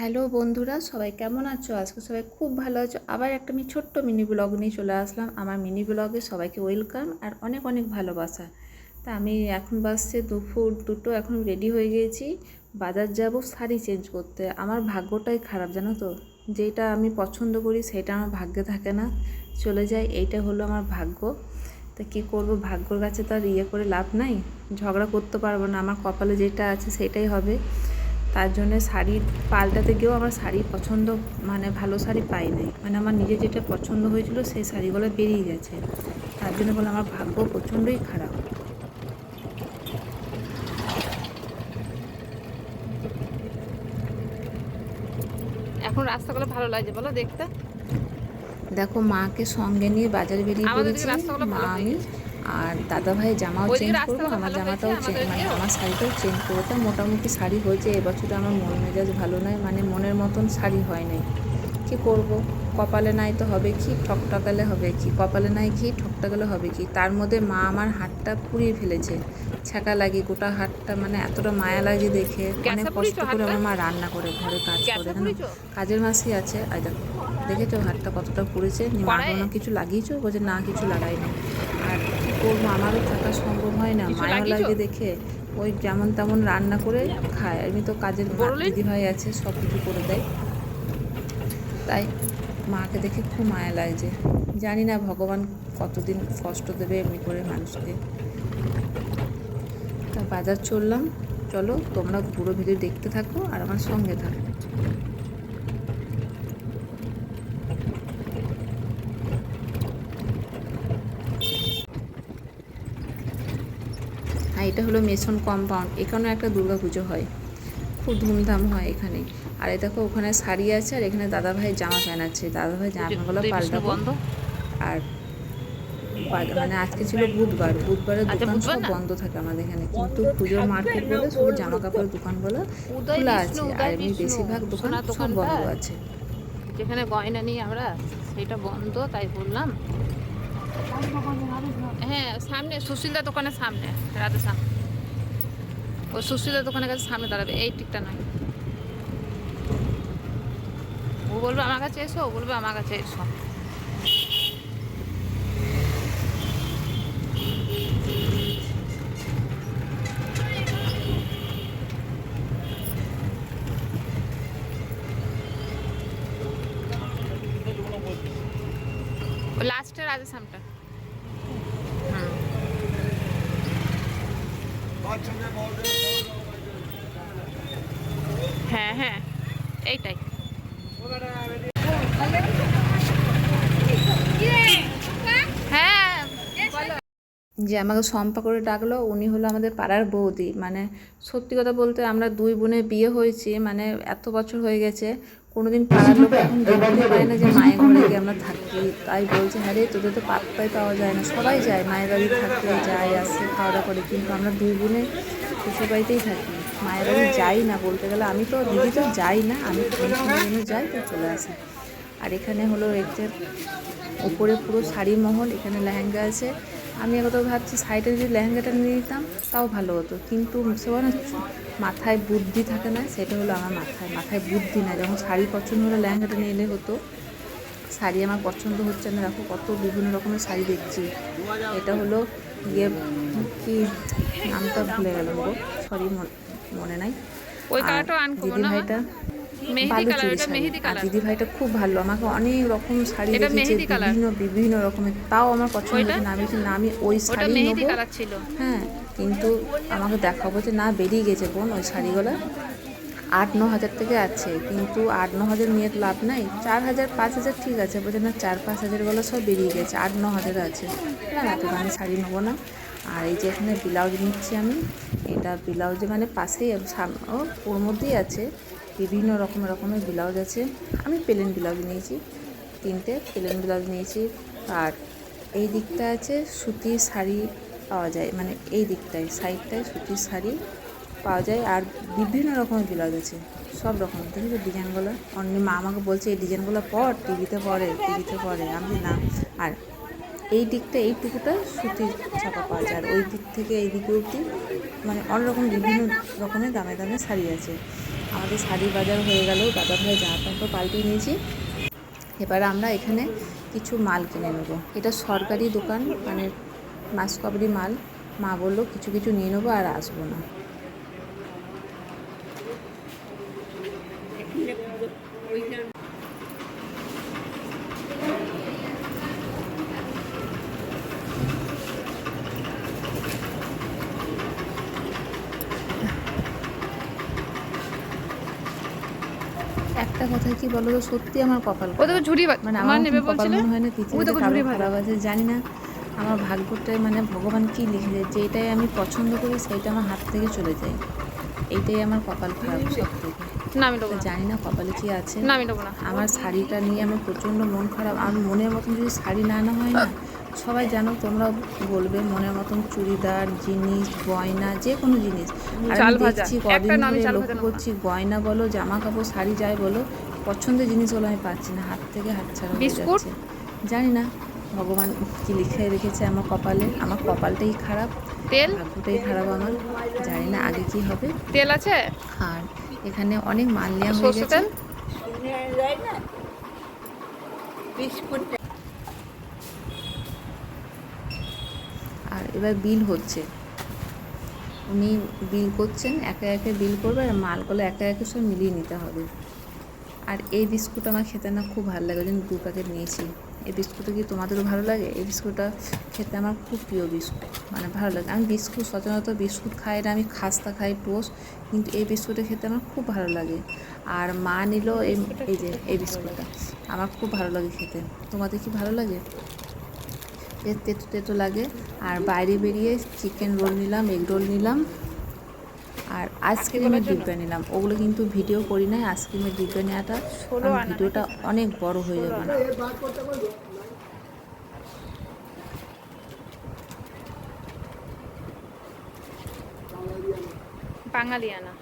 Hello বন্ধুরা, সবাই কেমন আছো? আজকে সবাই খুব ভালো আছো। আবার একটা আমি ছোট্ট মিনি ব্লগ নিয়ে চলে আসলাম। আমার মিনি ব্লগে সবাইকে ওয়েলকাম আর অনেক অনেক ভালোবাসা। তা আমি এখন বাসছে দুপুর দুটো, এখন রেডি হয়ে গিয়েছি বাজার যাব, শাড়ি চেঞ্জ করতে। আমার ভাগ্যটাই খারাপ, জানো তো? যেটা আমি পছন্দ করি, সেটা আমার ভাগ্যে থাকে না। চলে যায় এইটা হলো আমার ভাগ্য। তা কী করব? ভাগ্যর কাছে তো আর ইয়ে করে লাভ নাই। ঝগড়া করতে পারব না। আমার কপালে যেটা আছে, সেটাই হবে। তার জন্য শাড়ি পাল্টাতে গিয়েও আমার শাড়ি পছন্দ মানে ভালো শাড়ি পাই নাই। মানে আমার নিজের যেটা পছন্দ হয়েছিল সেই শাড়িগুলো বেরিয়ে গেছে। তার জন্য বলে আমার ভাগ্য প্রচণ্ডই খারাপ। এখন রাস্তাগুলো ভালো লাগছে বলো দেখতে। দেখো মাকে সঙ্গে নিয়ে বাজারে বেরিয়ে পড়েছি মা আমি। আর দাদা ভাই জামাও চেঞ্জ করব আমার জামাটাও চেঞ্জ মানে আমার শাড়িটাও চেঞ্জ করব তা মোটামুটি শাড়ি হয়েছে এবছর আমার মন মেজাজ ভালো নয় মানে মনের মতন শাড়ি হয় নাই। কি করব? কপালে নাই তো হবে কি ঠকঠকালে হবে কি কপালে নাই কি ঠকঠকালে হবে কি? তার মধ্যে মা আমার হাতটা পুড়িয়ে ফেলেছে ছ্যাঁকা লাগে গোটা হাতটা মানে এতটা মায়া লাগে দেখে অনেক গ্যাসে কষ্ট করে আমার মা রান্না করে ঘরে কাজ করে কাজের মাসি আছে আর দেখো। দেখেছ হাতটা কতটা পুড়েছে? মা কিছু লাগিয়েছো? বলছে না কিছু লাগাই না। আর কী করব? আমারও থাকা সম্ভব হয় না। কিছু মায়া লাগিয়েছো? লাগে দেখে। ওই যেমন তেমন রান্না করে খায়। আমি তো কাজের বড়লেন? দিদি ভাই আছে সব কিছু করে দেয়। তাই মাকে দেখে খুব মায়া লাগছে। জানি না ভগবান কতদিন কষ্ট দেবে এমনি করে মানুষকে। তা বাজার চললাম। চলো তোমরা পুরো ভিডিও দেখতে থাকো আর আমার সঙ্গে থাকো। এটা হলো মেসন কম্পাউন্ড। এখানেও একটা দুর্গা পুজো হয়। খুব ধুমধাম হয় এখানে। আর এই দেখো ওখানে শাড়ি আছে আর এখানে দাদা ভাই জামা প্যান্ট আছে দাদা ভাই জামাগুলো বিষ্ণু বন্ধ? আর মানে আজকে ছিল বুধবার। বুধবারের আচ্ছা, দোকান সব বন্ধ থাকে আমাদের এখানে। কিন্তু পুজোর মার্কেট বলে শুধু জামা কাপড়ের দোকানগুলো উদয় খোলা আছে। আর এমনি বেশিরভাগ দোকান সব বন্ধ আছে। যেখানে গয়না নিই আমরা সেটা বন্ধ তাই বললাম। হ্যাঁ সামনে, সুশীলদার দোকানের সামনে রাধে সামনে ওই সুশীলদার দোকানের কাছে সামনে দাঁড়াবে, এই টিকটা নয় ও বলবে, আমার কাছে এসো। ও বলবে, আমার কাছে এসো। ও লাস্টে রাধে সামটা। হ্যাঁ হ্যাঁ এইটাই। হ্যাঁ যে আমাকে শম্পা করে ডাকলো, উনি হলো আমাদের পাড়ার বৌদি। মানে সত্যি কথা বলতে আমরা দুই বোনের বিয়ে হয়েছি মানে এত বছর হয়ে গেছে। কোনোদিন পাড়ার লোক এখন দেখতে পায় না যে মায়ের ঘরে গিয়ে আমরা থাকি। তাই বলছে হ্যাঁ রে তোদের তো পাত্তাই পাওয়া যায় না। সবাই যায় মায়ের বাড়ি থাকতে যায় আসে খাওয়া দাওয়া করে। কিন্তু আমরা দুই বোনে শ্বশুর বাড়িতেই থাকি। মায়ের বাড়ি যাই না বলতে গেলে আমি তো দিদি তো যাই না। আমি যেন যাই তো চলে আসি। আর এখানে হলো একটা উপরে পুরো শাড়ি মহল এখানে লেহেঙ্গা আছে। আমি একদম ভাবছি সাইডে যদি লেহেঙ্গাটা নিয়ে নিতাম তাও ভালো হতো। কিন্তু সে বলে না, মাথায় বুদ্ধি থাকে না সেটা হলো আমার মাথায়। মাথায় বুদ্ধি না যখন শাড়ি পছন্দ হলে লেহেঙ্গাটা নিয়ে এলে হতো। শাড়ি আমার পছন্দ হচ্ছে না দেখো কত বিভিন্ন রকমের শাড়ি দেখছি। এটা হলো ইয়ে কি নামটা ভুলে গেলাম গো সরি মনে নাই। ওই কালারটা আনকমন দিদি? ভাইটা দিদি ভাইটা খুব ভালো। আমাকে অনেক রকম শাড়ি। বিভিন্ন বিভিন্ন রকমের। তাও আমার পছন্দ? না আমি না আমি ওই শাড়ি নেব। হ্যাঁ কিন্তু আমাকে দেখাবো যে না বেরিয়ে গেছে বোন ওই শাড়িগুলো। আট ন হাজার থেকে আছে কিন্তু আট ন হাজার নিয়ে লাভ নাই। চার হাজার পাঁচ হাজার ঠিক আছে বলছে না চার পাঁচ হাজারগুলো সব বেরিয়ে গেছে। আট ন হাজার আছে। না এত দামি শাড়ি নেব না। আর এই যে এখানে ব্লাউজ নিচ্ছি আমি এটা ব্লাউজে মানে পাশেই ওর মধ্যেই আছে। বিভিন্ন রকমের রকমের ব্লাউজ আছে। আমি প্লেন ব্লাউজ নিয়েছি, তিনটে প্লেন ব্লাউজ নিয়েছি। আর এই দিকটা আছে সুতির শাড়ি পাওয়া যায় মানে এই দিকটায়, সাইডটায় সুতির শাড়ি পাওয়া যায়। আর বিভিন্ন রকমের ব্লাউজ আছে, সব রকম। দেখেছ ডিজাইনগুলো। অন্য মা আমাকে বলছে, এই ডিজাইনগুলো পর, টিভিতে পরে টিভিতে পরে। আমি না। আর এই দিকটা এইটুকুটা সুতির ছাপা পাওয়া যায়। আর ওই দিক থেকে এই দিকে অবধি মানে অনেক রকম বিভিন্ন রকমের দামে দামে শাড়ি আছে। আমাদের শাড়ি বাজার হয়ে গেল। দাদা ভাই জামা প্যান্টও পাল্টিয়ে নিয়েছি। এবার আমরা এখানে কিছু মাল কিনে নেব। এটা সরকারি দোকান মানে মাসকবরি মাল। মা বলল, কিছু কিছু নিয়ে নেব আর আসব না একটা কথা কি বলো তো? সত্যি আমার কপাল ও তোকে ঝুড়ি মানে আমার নেবে বলছিলে? হয় না পৃথিবীতে ঝুড়ি খারাপ আছে জানি না। আমার ভাগ্যটায় মানে ভগবান কি লিখে দেয় যেটাই আমি পছন্দ করি সেইটা আমার হাত থেকে চলে যায়। এইটাই আমার কপাল খারাপ সব থেকে। না আমি নেব জানি না কপালে কি আছে। না আমি নেব না। আমার শাড়িটা নিয়ে আমার প্রচণ্ড মন খারাপ। আমার মনের মতন যদি শাড়ি না আনা হয় না সবাই জানো তোমরা বলবে মনের মতন চুড়িদার জিনিস গয়না যে কোনো জিনিস। আর চাল আমি ভাজা। দেখছি কদিন ধরে লক্ষ্য করছি গয়না বলো জামা কাপড় শাড়ি যাই বলো পছন্দের জিনিসগুলো আমি পাচ্ছি না হাত থেকে হাত ছাড়া হয়ে যাচ্ছে। জানি না ভগবান কি লিখে রেখেছে আমার কপালে। আমার কপালটাই খারাপ তেল? ভাগ্যটাই খারাপ আমার জানি না আগে কি হবে। তেল আছে? আর এখানে অনেক মাল নেওয়া হয়ে গেছে। তেল? আর এবার বিল হচ্ছে। উনি বিল করছেন, একে একে বিল করবে আর মালগুলো একে একে সব মিলিয়ে নিতে হবে। আর এই বিস্কুট আমার খেতে না খুব ভালো লাগে, ওই জন্য দু প্যাকেট নিয়েছি। এই বিস্কুটটা কি তোমাদেরও ভালো লাগে? এই বিস্কুটটা খেতে আমার খুব প্রিয় বিস্কুট মানে ভালো লাগে। আমি বিস্কুট, সচরাচর বিস্কুট খাই না, আমি খাস্তা খাই টোস্ট কিন্তু এই বিস্কুটটা খেতে আমার খুব ভালো লাগে। আর মা নিল এই যে, এই বিস্কুটটা, আমার খুব ভালো লাগে খেতে। তোমাদের কি ভালো লাগে? বেশ তেতো তেতো লাগে। আর বাইরে বেরিয়ে চিকেন রোল নিলাম এগ রোল নিলাম। আর আইসক্রিমের ডিব্বা নিলাম। ওগুলো কিন্তু ভিডিও করি নাই আইসক্রিমের ডিব্বা নেওয়াটা। ভিডিওটা অনেক বড় হয়ে যাবে। না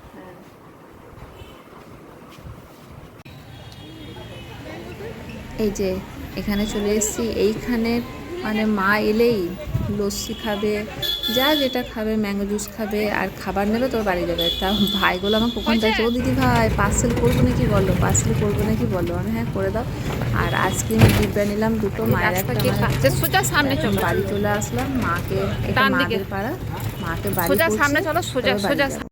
এই যে এখানে চলে এসেছি। এইখানে মানে মা এলেই লস্যি খাবে যা যেটা খাবে ম্যাঙ্গো জুস খাবে আর খাবার নেবে তোর বাড়ি যাবে। তা ভাইগুলো আমার কখন চাইছে ও দিদি ভাই পার্সেল করব নাকি বলো? পার্সেল করব নাকি বলো? আমি হ্যাঁ করে দাও। আর আইসক্রিমের ডিব্বা নিলাম দুটো মায়ের একটা খাচ্ছে সোজা সামনে চলো। বাড়ি চলে আসলাম মাকে। মাদের পাড়া মাকে বাড়ি সোজা সামনে চলো সোজা সোজা।